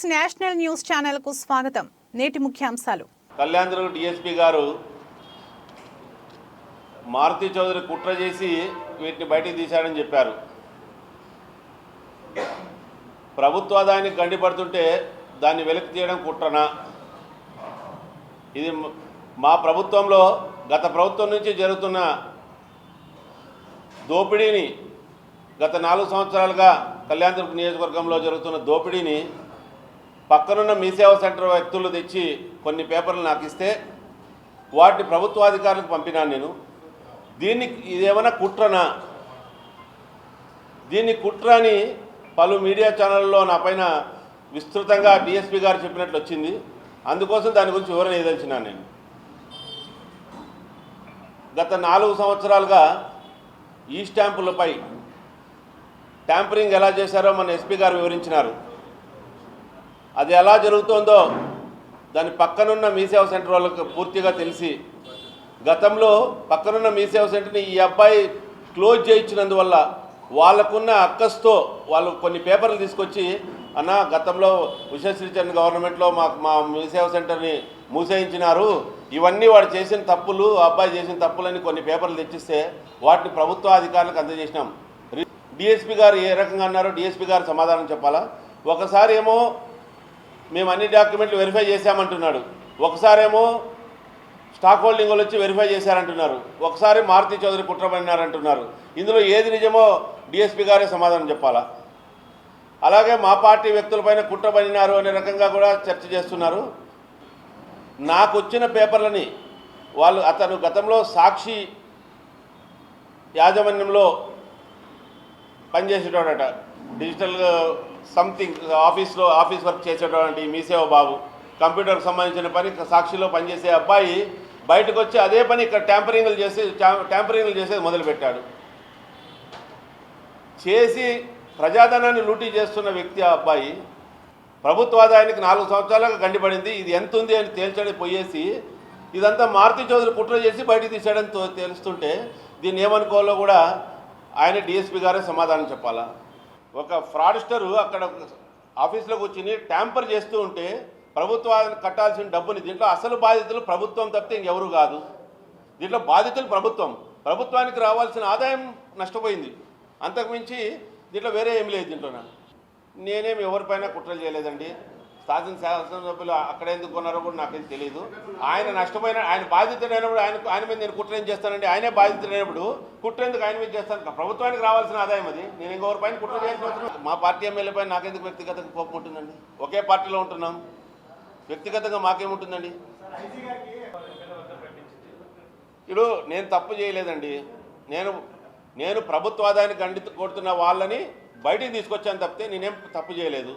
Six national news ఛానల్కు స్వాగతం. నేటి ముఖ్యాంశాలు. కళ్యాణదుర్గ డిఎస్పీ గారు మారుతి చౌదరి కుట్ర చేసి వీటిని బయటికి తీశాడని చెప్పారు. ప్రభుత్వ ఆదాయానికి గండిపడుతుంటే దాన్ని వెలికి తీయడం కుట్రనా? ఇది మా ప్రభుత్వంలో గత ప్రభుత్వం నుంచి జరుగుతున్న దోపిడీని గత నాలుగు సంవత్సరాలుగా కళ్యాణదుర్గ నియోజకవర్గంలో జరుగుతున్న దోపిడీని పక్కనున్న మీ సేవా సెంటర్ వ్యక్తులు తెచ్చి కొన్ని పేపర్లు నాకు ఇస్తే వాటిని ప్రభుత్వాధికారులకు పంపినాను నేను. దీన్ని ఇదేమైనా కుట్రనా? దీన్ని కుట్ర అని పలు మీడియా ఛానళ్ళలో నా పైన విస్తృతంగా డిఎస్పీ గారు చెప్పినట్లు వచ్చింది. అందుకోసం దాని గురించి వివరణ ఏదలిచినాను నేను. గత నాలుగు సంవత్సరాలుగా ఈ స్టాంపులపై ట్యాంపరింగ్ ఎలా చేశారో మన ఎస్పీ గారు వివరించినారు. అది ఎలా జరుగుతుందో దాని పక్కనున్న మీసేవ సెంటర్ వాళ్ళకి పూర్తిగా తెలిసి గతంలో పక్కనున్న మీసేవ సెంటర్ని ఈ అబ్బాయి క్లోజ్ చేయించినందువల్ల వాళ్ళకున్న అక్కస్తో వాళ్ళు కొన్ని పేపర్లు తీసుకొచ్చి అన్న గతంలో ఉషశ్రీచరణ్ గవర్నమెంట్లో మాకు మా మీసేవ సెంటర్ని మూసేయించినారు. ఇవన్నీ వాడు చేసిన తప్పులు ఆ అబ్బాయి చేసిన తప్పులని కొన్ని పేపర్లు తెచ్చిస్తే వాటిని ప్రభుత్వ అధికారులకు అందజేసినాం. డిఎస్పీ గారు ఏ రకంగా అన్నారో డిఎస్పీ గారు సమాధానం చెప్పాలా? ఒకసారి ఏమో మేము అన్ని డాక్యుమెంట్లు వెరిఫై చేశామంటున్నాడు. ఒకసారేమో స్టాక్ హోల్డింగ్ వాళ్ళు వచ్చి వెరిఫై చేశారంటున్నారు. ఒకసారి మారుతి చౌదరి కుట్రపడినారంటున్నారు ఇందులో ఏది నిజమో డిఎస్పీ గారే సమాధానం చెప్పాలా? అలాగే మా పార్టీ వ్యక్తులపైన కుట్రపడినారు అనే రకంగా కూడా చర్చ చేస్తున్నారు. నాకు వచ్చిన పేపర్లని వాళ్ళు అతను గతంలో సాక్షి యాజమాన్యంలో పనిచేసేటోడట. డిజిటల్ సంథింగ్ ఆఫీస్లో ఆఫీస్ వర్క్ చేసేటటువంటి మీసేవ బాబు. కంప్యూటర్కి సంబంధించిన పని సాక్షిలో పనిచేసే అబ్బాయి బయటకు వచ్చి అదే పని ఇక్కడ ట్యాంపరింగ్లు చేసి ట్యాంపరింగ్లు చేసేది మొదలుపెట్టాడు. చేసి ప్రజాధనాన్ని లూటీ చేస్తున్న వ్యక్తి ఆ అబ్బాయి ప్రభుత్వ ఆదాయానికి నాలుగు సంవత్సరాలుగా గండిపడింది. ఇది ఎంత ఉంది అని తేల్చడి పోయేసి ఇదంతా మారుతి చౌదరి కుట్ర చేసి బయటికి తీసాడని తో- తెలుస్తుంటే దీన్ని ఏమనుకోవాలో కూడా ఆయన డిఎస్పీ గారే సమాధానం చెప్పాలా? ఒక ఫ్రాడ్స్టరు అక్కడ ఆఫీస్లో కూర్చుని ట్యాంపర్ చేస్తూ ఉంటే ప్రభుత్వానికి కట్టాల్సిన డబ్బుని దీంట్లో అసలు బాధితులు ప్రభుత్వం తప్పితే ఇంకెవరు కాదు. దీంట్లో బాధితులు ప్రభుత్వం. ప్రభుత్వానికి రావాల్సిన ఆదాయం నష్టపోయింది. అంతకుమించి దీంట్లో వేరే ఏం లేదు దీంట్లో నేనేమి ఎవరిపైన కుట్రలు చేయలేదండి. శాసన శాసనసభ్యులు అక్కడ ఎందుకు కొన్నారో కూడా నాకేం తెలియదు ఆయన నష్టపోయిన ఆయన బాధితుడైనప్పుడు ఆయన ఆయన మీద నేను కుట్ర ఏం చేస్తానండి? ఆయనే బాధితుడైనప్పుడు కుట్ర ఎందుకు ఆయన మీద చేస్తాను? ప్రభుత్వానికి రావాల్సిన ఆదాయం అది. నేను ఇంకొకరిపైన కుట్ర చేయాల్సిన మా పార్టీ ఎమ్మెల్యే పైన నాకెందుకు వ్యక్తిగతంగా కోపం ఉంటుందండి? ఒకే పార్టీలో ఉంటున్నాం. వ్యక్తిగతంగా మాకేముంటుందండి? ఇప్పుడు నేను తప్పు చేయలేదండి. నేను నేను ప్రభుత్వ ఆదాయాన్ని గండి కొడుతున్న వాళ్ళని బయటికి తీసుకొచ్చాను తప్పితే నేనేం తప్పు చేయలేదు.